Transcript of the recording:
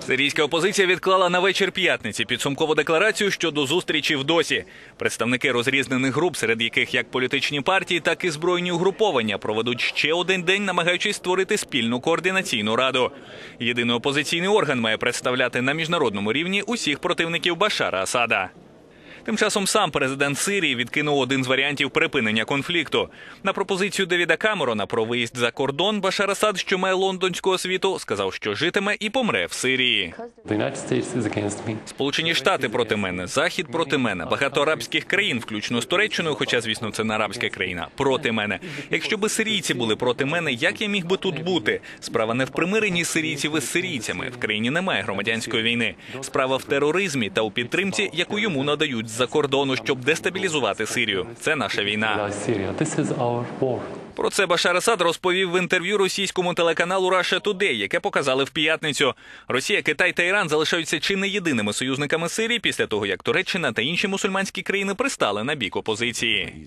Сирійська опозиція відклала на вечір п'ятниці підсумкову декларацію щодо зустрічі в Досі. Представники розрізнених груп, серед яких як політичні партії, так і збройні угруповання, проведуть ще один день, намагаючись створити спільну координаційну раду. Єдиний опозиційний орган має представляти на міжнародному рівні усіх противників Башара Асада. Тим часом сам президент Сирії відкинув один з варіантів припинення конфлікту. На пропозицію Девіда Камерона про виїзд за кордон Башар Асад, що має лондонську освіту, сказав, що житиме і помре в Сирії. Сполучені Штати проти мене, Захід проти мене, багато арабських країн, включно з Туреччиною, хоча, звісно, це не арабська країна, проти мене. Якщо би сирійці були проти мене, як я міг би тут бути? Справа не в примиренні сирійців із сирійцями. В країні немає громадянської війни. Справа в тероризмі та у підтримці, яку йому надають з-за кордону, щоб дестабілізувати Сирію. Це наша війна. Про це Башар Асад розповів в інтерв'ю російському телеканалу Russia Today, яке показали в п'ятницю. Росія, Китай та Іран залишаються чи не єдиними союзниками Сирії після того, як Туреччина та інші мусульманські країни пристали на бік опозиції.